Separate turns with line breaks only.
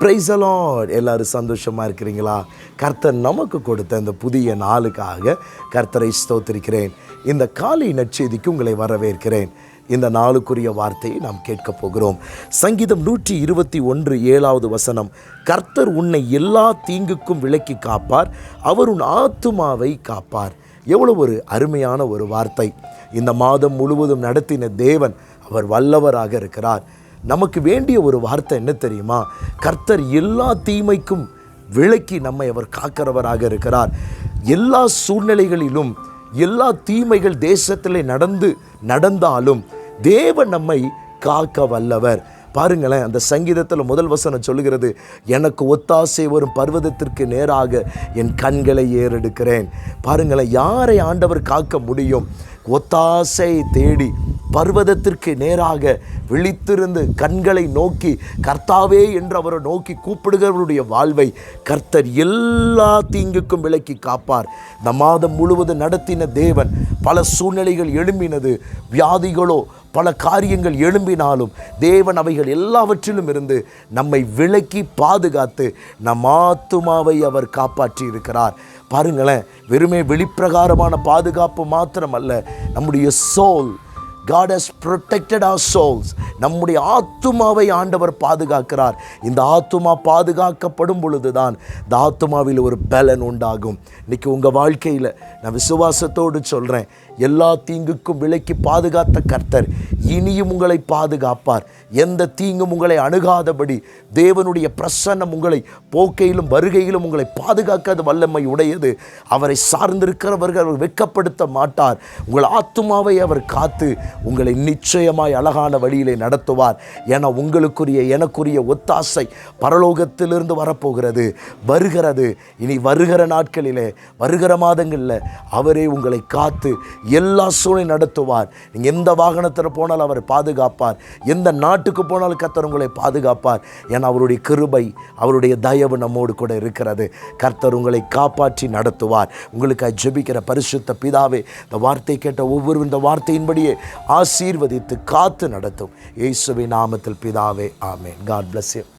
Price allot எல்லாரும் சந்தோஷமாக இருக்கிறீங்களா? கர்த்தர் நமக்கு கொடுத்த இந்த புதிய நாளுக்காக கர்த்தரை ஸ்தோத்திருக்கிறேன். இந்த காலை நற்செய்திக்கு உங்களை வரவேற்கிறேன். இந்த நாளுக்குரிய வார்த்தையை நாம் கேட்கப் போகிறோம். சங்கீதம் நூற்றி இருபத்தி ஒன்று ஏழாவது வசனம். கர்த்தர் உன்னை எல்லா தீங்குக்கும் விலக்கி காப்பார். அவர் உன் ஆத்துமாவை காப்பார். எவ்வளோ ஒரு அருமையான ஒரு வார்த்தை. இந்த மாதம் முழுவதும் நடத்தின தேவன் அவர் வல்லவராக இருக்கிறார். நமக்கு வேண்டிய ஒரு வார்த்தை என்ன தெரியுமா? கர்த்தர் எல்லா தீமைக்கும் விளக்கி நம்மை அவர் காக்கிறவராக இருக்கிறார். எல்லா சூழ்நிலைகளிலும் எல்லா தீமைகள் தேசத்தில் நடந்து நடந்தாலும் தேவன் நம்மை காக்க வல்லவர். பாருங்களேன் அந்த சங்கீதத்தில் முதல் வசனம் சொல்லுகிறது எனக்கு ஒத்தாசை வரும் பர்வதத்திற்கு நேராக என் கண்களை ஏறெடுக்கிறேன். பாருங்களேன் யாரை ஆண்டவர் காக்க முடியும்? ஒத்தாசை தேடி பர்வதத்திற்கு நேராக விழித்திருந்து கண்களை நோக்கி கர்த்தாவே என்று அவரை நோக்கி கூப்பிடுகிறவருடைய வாழ்வை கர்த்தர் எல்லா தீங்குக்கும் விலக்கி காப்பார். இந்த மாதம் முழுவதும் நடத்தின தேவன் பல சூழ்நிலைகள் எழும்பினது. வியாதிகளோ பல காரியங்கள் எழும்பினாலும் தேவன் அவைகள் எல்லாவற்றிலும் இருந்து நம்மை விலக்கி பாதுகாத்து நம் ஆத்துமாவை அவர் காப்பாற்றி இருக்கிறார் பாருங்களேன் வெறுமே வெளிப்பிரகாரமான பாதுகாப்பு மாத்திரமல்ல நம்முடைய soul God has protected our souls நம்முடைய ஆத்துமாவை ஆண்டவர் பாதுகாக்கிறார். இந்த ஆத்துமா பாதுகாக்கப்படும் பொழுது தான் இந்த ஆத்துமாவில் ஒரு பலன் உண்டாகும். இன்றைக்கி உங்கள் வாழ்க்கையில் நான் விசுவாசத்தோடு சொல்கிறேன் எல்லா தீங்குக்கும் விலைக்கு பாதுகாத்த கர்த்தர். இனியும் உங்களை பாதுகாப்பார். எந்த தீங்கும் உங்களை அணுகாதபடி தேவனுடைய பிரசன்னம் உங்களை போக்கையிலும் வருகையிலும் உங்களை பாதுகாக்காத வல்லமை உடையது. அவரை சார்ந்திருக்கிறவர்கள் அவர் வெட்கப்படுத்த மாட்டார். உங்கள் ஆத்துமாவை அவர் காத்து உங்களை நிச்சயமாய் அழகான வழியிலே நடத்துவார். என உங்களுக்குரிய எனக்குரிய ஒத்தாசை பரலோகத்திலிருந்து வரப்போகிறது. வருகிறது. இனி வருகிற நாட்களிலே வருகிற மாதங்களில் அவரே உங்களை காத்து எல்லா சூழ்நிலை நடத்துவார். நீங்கள் எந்த வாகனத்தில் போனாலும் அவர் பாதுகாப்பார். எந்த நாட்டுக்கு போனாலும் கர்த்தர் உங்களை பாதுகாப்பார். ஏன்னா அவருடைய கிருபை அவருடைய தயவு நம்மோடு கூட இருக்கிறது. கர்த்தர் உங்களை காப்பாற்றி நடத்துவார். உங்களுக்கு ஜெபிக்கிற பரிசுத்த பிதாவே இந்த வார்த்தை கேட்ட ஒவ்வொரு இந்த வார்த்தையின்படியே ஆசீர்வதித்து காத்து நடத்தும். இயேசுவின் நாமத்தில் பிதாவே ஆமென். God bless you